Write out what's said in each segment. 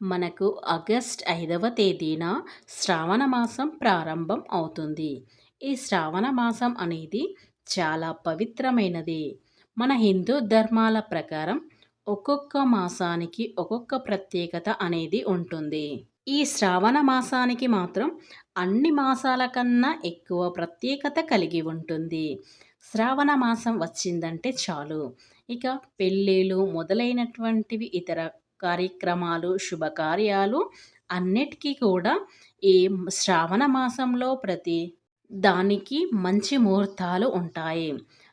మనకు ఆగస్ట్ ఐదవ తేదీన శ్రావణ మాసం ప్రారంభం అవుతుంది. ఈ శ్రావణ మాసం అనేది చాలా పవిత్రమైనది. మన హిందూ ధర్మాల ప్రకారం ఒక్కొక్క మాసానికి ఒక్కొక్క ప్రత్యేకత అనేది ఉంటుంది. ఈ శ్రావణ మాసానికి మాత్రం అన్ని మాసాల కన్నా ఎక్కువ ప్రత్యేకత కలిగి ఉంటుంది. శ్రావణ మాసం వచ్చిందంటే చాలు. ఇక పెళ్ళిళ్ళు మొదలైనటువంటివి ఇతర కార్యక్రమాలు శుభకార్యాలు అన్నిటికీ కూడా ఈ శ్రావణ మాసంలో ప్రతి దానికి మంచి ముహూర్తాలు ఉంటాయి.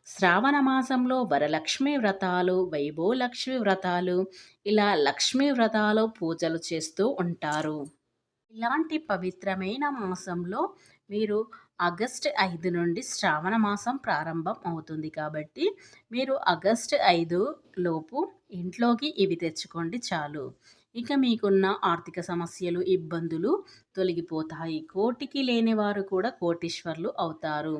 శ్రావణ మాసంలో వరలక్ష్మి వ్రతాలు వైభవలక్ష్మి వ్రతాలు ఇలా లక్ష్మీ వ్రతాలు పూజలు చేస్తూ ఉంటారు. ఇలాంటి పవిత్రమైన మాసంలో మీరు ఆగస్ట్ ఐదు నుండి శ్రావణ మాసం ప్రారంభం అవుతుంది కాబట్టి మీరు ఆగస్ట్ ఐదు లోపు ఇంట్లోకి ఇవి తెచ్చుకోండి చాలు. ఇక మీకున్న ఆర్థిక సమస్యలు ఇబ్బందులు తొలగిపోతాయి. కోటికి లేని వారు కూడా కోటీశ్వర్లు అవుతారు.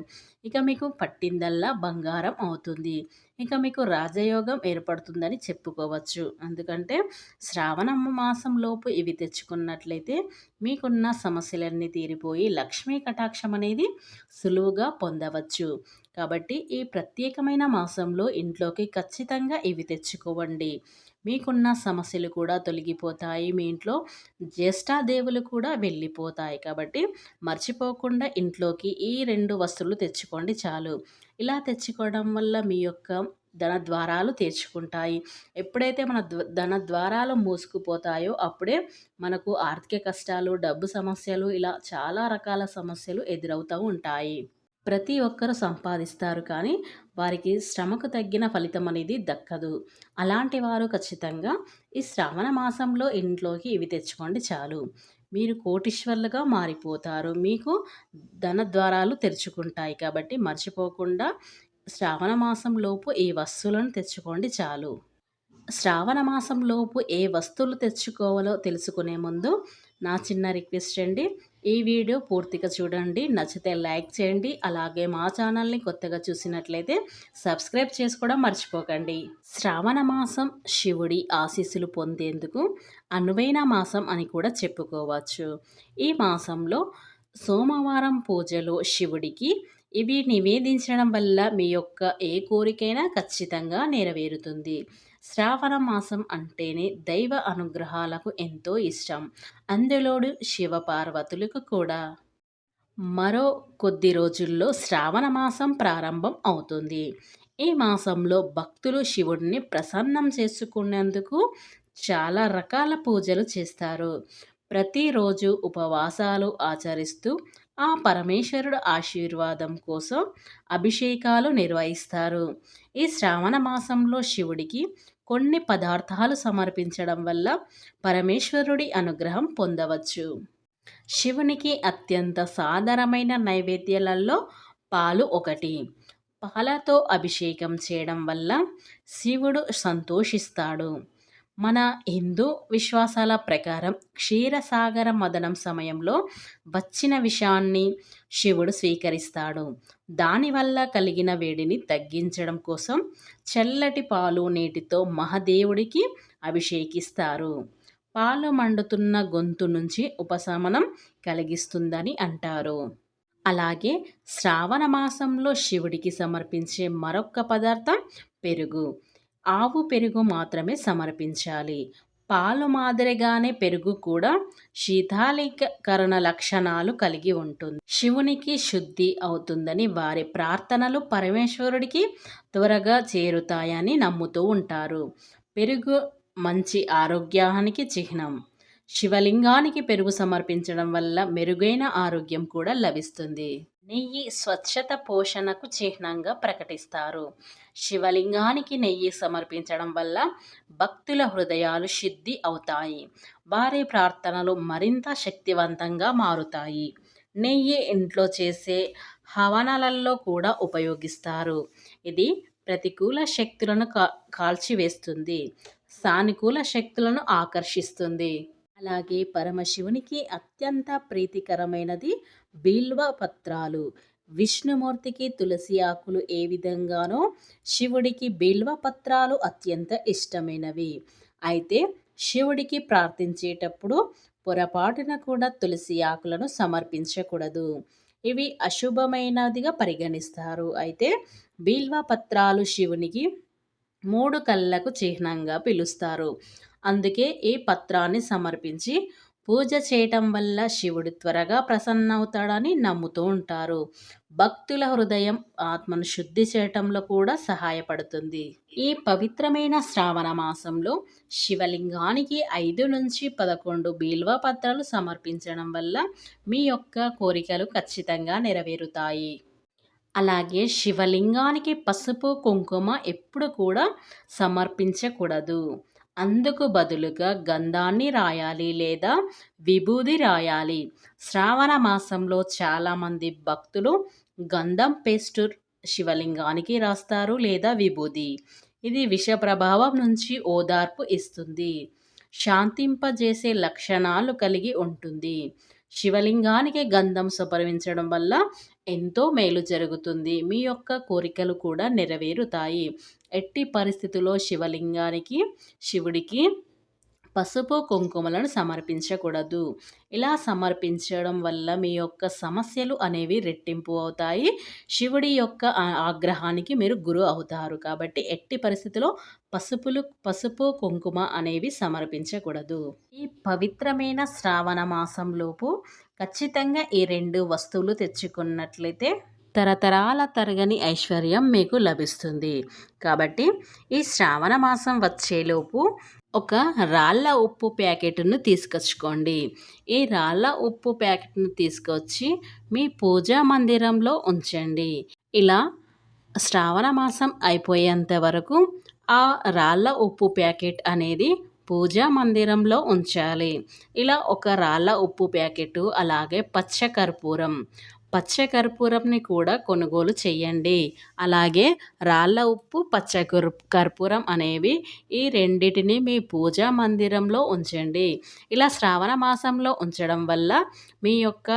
ఇక మీకు పట్టిందల్లా బంగారం అవుతుంది. ఇక మీకు రాజయోగం ఏర్పడుతుందని చెప్పుకోవచ్చు. ఎందుకంటే శ్రావణ మాసంలోపు ఇవి తెచ్చుకున్నట్లయితే మీకున్న సమస్యలన్నీ తీరిపోయి లక్ష్మీ కటాక్షం అనేది సులువుగా పొందవచ్చు. కాబట్టి ఈ ప్రత్యేకమైన మాసంలో ఇంట్లోకి ఖచ్చితంగా ఇవి తెచ్చుకోవండి. మీకున్న సమస్యలు కూడా తొలగిపోతాయి. మీ ఇంట్లో జ్యేష్ఠాదేవులు కూడా వెళ్ళిపోతాయి కాబట్టి మర్చిపోకుండా ఇంట్లోకి ఈ రెండు వస్తువులు తెచ్చుకోండి చాలు. ఇలా తెచ్చుకోవడం వల్ల మీ యొక్క ధన ద్వారాలు తెరుచుకుంటాయి. ఎప్పుడైతే మన ధన ద్వారాలు మూసుకుపోతాయో అప్పుడే మనకు ఆర్థిక కష్టాలు డబ్బు సమస్యలు ఇలా చాలా రకాల సమస్యలు ఎదురవుతూ ఉంటాయి. ప్రతి ఒక్కరూ సంపాదిస్తారు కానీ వారికి శ్రమకు తగ్గిన ఫలితం అనేది దక్కదు. అలాంటి వారు ఖచ్చితంగా ఈ శ్రావణ మాసంలో ఇంట్లోకి ఇవి తెచ్చుకోండి చాలు. మీరు కోటీశ్వర్లుగా మారిపోతారు. మీకు ధన ద్వారాలు తెరుచుకుంటాయి కాబట్టి మర్చిపోకుండా శ్రావణ మాసంలోపు ఈ వస్తువులను తెచ్చుకోండి చాలు. శ్రావణ మాసంలోపు ఏ వస్తువులు తెచ్చుకోవాలో తెలుసుకునే ముందు నా చిన్న రిక్వెస్ట్ అండి. ఈ వీడియో పూర్తిగా చూడండి. నచ్చితే లైక్ చేయండి. అలాగే మా ఛానల్ని కొత్తగా చూసినట్లయితే సబ్స్క్రైబ్ చేసుకోవడం మర్చిపోకండి. శ్రావణ మాసం శివుడి ఆశీస్సులు పొందేందుకు అనువైన మాసం అని కూడా చెప్పుకోవచ్చు. ఈ మాసంలో సోమవారం పూజలో శివుడికి ఇవి నివేదించడం వల్ల మీ యొక్క ఏ కోరికైనా ఖచ్చితంగా నెరవేరుతుంది. శ్రావణ మాసం అంటేనే దైవ అనుగ్రహాలకు ఎంతో ఇష్టం. అందులోడు శివపార్వతులకు కూడా. మరో కొద్ది రోజుల్లో శ్రావణ మాసం ప్రారంభం అవుతుంది. ఈ మాసంలో భక్తులు శివుడిని ప్రసన్నం చేసుకునేందుకు చాలా రకాల పూజలు చేస్తారు. ప్రతిరోజు ఉపవాసాలు ఆచరిస్తూ ఆ పరమేశ్వరుడు ఆశీర్వాదం కోసం అభిషేకాలు నిర్వహిస్తారు. ఈ శ్రావణ మాసంలో శివుడికి కొన్ని పదార్థాలు సమర్పించడం వల్ల పరమేశ్వరుడి అనుగ్రహం పొందవచ్చు. శివునికి అత్యంత సాధారణమైన నైవేద్యాలలో పాలు ఒకటి. పాలతో అభిషేకం చేయడం వల్ల శివుడు సంతోషిస్తాడు. మన హిందూ విశ్వాసాల ప్రకారం క్షీరసాగర మదనం సమయంలో వచ్చిన విషాన్ని శివుడు స్వీకరిస్తాడు. దానివల్ల కలిగిన వేడిని తగ్గించడం కోసం చల్లటి పాలు నీటితో మహదేవుడికి అభిషేకిస్తారు. పాలు మండుతున్న గొంతు నుంచి ఉపశమనం కలిగిస్తుందని అంటారు. అలాగే శ్రావణ మాసంలో శివుడికి సమర్పించే మరొక పదార్థం పెరుగు. ఆవు పెరుగు మాత్రమే సమర్పించాలి. పాలు మాదిరిగానే పెరుగు కూడా శీతాలీకరణ లక్షణాలు కలిగి ఉంటుంది. శివునికి శుద్ధి అవుతుందని వారి ప్రార్థనలు పరమేశ్వరుడికి త్వరగా చేరుతాయని నమ్ముతూ ఉంటారు. పెరుగు మంచి ఆరోగ్యానికి చిహ్నం. శివలింగానికి పెరుగు సమర్పించడం వల్ల మెరుగైన ఆరోగ్యం కూడా లభిస్తుంది. నెయ్యి స్వచ్ఛత పోషణకు చిహ్నంగా ప్రకటిస్తారు. శివలింగానికి నెయ్యి సమర్పించడం వల్ల భక్తుల హృదయాలు శుద్ధి అవుతాయి. వారి ప్రార్థనలు మరింత శక్తివంతంగా మారుతాయి. నెయ్యి ఇంట్లో చేసే హవనాలలో కూడా ఉపయోగిస్తారు. ఇది ప్రతికూల శక్తులను కా కాల్చివేస్తుంది. సానుకూల శక్తులను ఆకర్షిస్తుంది. అలాగే పరమశివునికి అత్యంత ప్రీతికరమైనది బిల్వ పత్రాలు. విష్ణుమూర్తికి తులసి ఆకులు ఏ విధంగానో శివుడికి బిల్వ పత్రాలు అత్యంత ఇష్టమైనవి. అయితే శివుడికి ప్రార్థించేటప్పుడు పొరపాటున కూడా తులసి ఆకులను సమర్పించకూడదు. ఇవి అశుభమైనదిగా పరిగణిస్తారు. అయితే బిల్వ పత్రాలు శివునికి మూడు కళ్ళకు చిహ్నంగా పిలుస్తారు. అందుకే ఈ పత్రాన్ని సమర్పించి పూజ చేయటం వల్ల శివుడు త్వరగా ప్రసన్నవుతాడని నమ్ముతూ ఉంటారు. భక్తుల హృదయం ఆత్మను శుద్ధి చేయటంలో కూడా సహాయపడుతుంది. ఈ పవిత్రమైన శ్రావణ మాసంలో శివలింగానికి ఐదు నుంచి పదకొండు బీల్వ పత్రాలు సమర్పించడం వల్ల మీ యొక్క కోరికలు ఖచ్చితంగా నెరవేరుతాయి. అలాగే శివలింగానికి పసుపు కుంకుమ ఎప్పుడు కూడా సమర్పించకూడదు. అందుకు బదులుగా గంధాన్ని రాయాలి లేదా విభూది రాయాలి. శ్రావణ మాసంలో చాలామంది భక్తులు గంధం పేస్టు శివలింగానికి రాస్తారు లేదా విభూది. ఇది విష ప్రభావం నుంచి ఓదార్పు ఇస్తుంది. శాంతింపజేసే లక్షణాలు కలిగి ఉంటుంది. శివలింగానికి గంధం సుపరివించడం వల్ల ఎంతో మేలు జరుగుతుంది. మీ యొక్క కోరికలు కూడా నెరవేరుతాయి. ఎట్టి పరిస్థితుల్లో శివలింగానికి శివుడికి పసుపు కుంకుమలను సమర్పించకూడదు. ఇలా సమర్పించడం వల్ల మీ యొక్క సమస్యలు అనేవి రెట్టింపు అవుతాయి. శివుడి యొక్క ఆగ్రహానికి మీరు గురు అవుతారు. కాబట్టి ఎట్టి పరిస్థితిలో పసుపులు పసుపు కుంకుమ అనేవి సమర్పించకూడదు. ఈ పవిత్రమైన శ్రావణ మాసంలోపు ఖచ్చితంగా ఈ రెండు వస్తువులు తెచ్చుకున్నట్లయితే తరతరాల తరగని ఐశ్వర్యం మీకు లభిస్తుంది. కాబట్టి ఈ శ్రావణ మాసం వచ్చేలోపు ఒక రాళ్ళ ఉప్పు ప్యాకెట్ను తీసుకొచ్చుకోండి. ఈ రాళ్ళ ఉప్పు ప్యాకెట్ను తీసుకొచ్చి మీ పూజా మందిరంలో ఉంచండి. ఇలా శ్రావణ మాసం అయిపోయేంత వరకు ఆ రాళ్ళ ఉప్పు ప్యాకెట్ అనేది పూజా మందిరంలో ఉంచాలి. ఇలా ఒక రాళ్ళ ఉప్పు ప్యాకెట్ అలాగే పచ్చ కర్పూరం పచ్చ కర్పూరంని కూడా కొనుగోలు చేయండి. అలాగే రాళ్ళ ఉప్పు పచ్చ కర్పూరం అనేవి ఈ రెండిటిని మీ పూజా మందిరంలో ఉంచండి. ఇలా శ్రావణ మాసంలో ఉంచడం వల్ల మీ యొక్క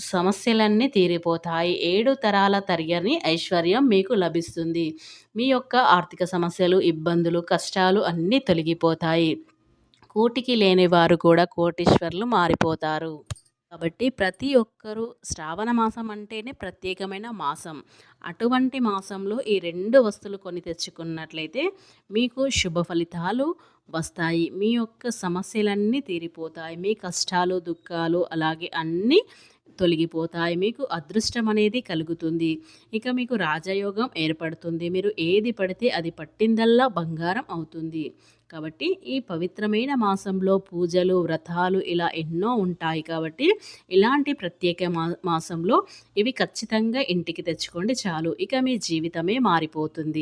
సమస్యలన్నీ తీరిపోతాయి. ఏడు తరాల తరగని ఐశ్వర్యం మీకు లభిస్తుంది. మీ యొక్క ఆర్థిక సమస్యలు ఇబ్బందులు కష్టాలు అన్నీ తొలగిపోతాయి. కూటికి లేని వారు కూడా కోటీశ్వర్లు మారిపోతారు. కాబట్టి ప్రతి ఒక్కరూ శ్రావణ మాసం అంటేనే ప్రత్యేకమైన మాసం. అటువంటి మాసంలో ఈ రెండు వస్తువులు కొని తెచ్చుకున్నట్లయితే మీకు శుభ ఫలితాలు వస్తాయి. మీ యొక్క సమస్యలన్నీ తీరిపోతాయి. మీ కష్టాలు దుఃఖాలు అలాగే అన్నీ తొలగిపోతాయి. మీకు అదృష్టం అనేది కలుగుతుంది. ఇక మీకు రాజయోగం ఏర్పడుతుంది. మీరు ఏది పడితే అది పట్టిందల్లా బంగారం అవుతుంది. కాబట్టి ఈ పవిత్రమైన మాసంలో పూజలు వ్రతాలు ఇలా ఎన్నో ఉంటాయి కాబట్టి ఇలాంటి ప్రత్యేక మా మాసంలో ఇవి ఖచ్చితంగా ఇంటికి తెచ్చుకోండి చాలు. ఇక మీ జీవితమే మారిపోతుంది.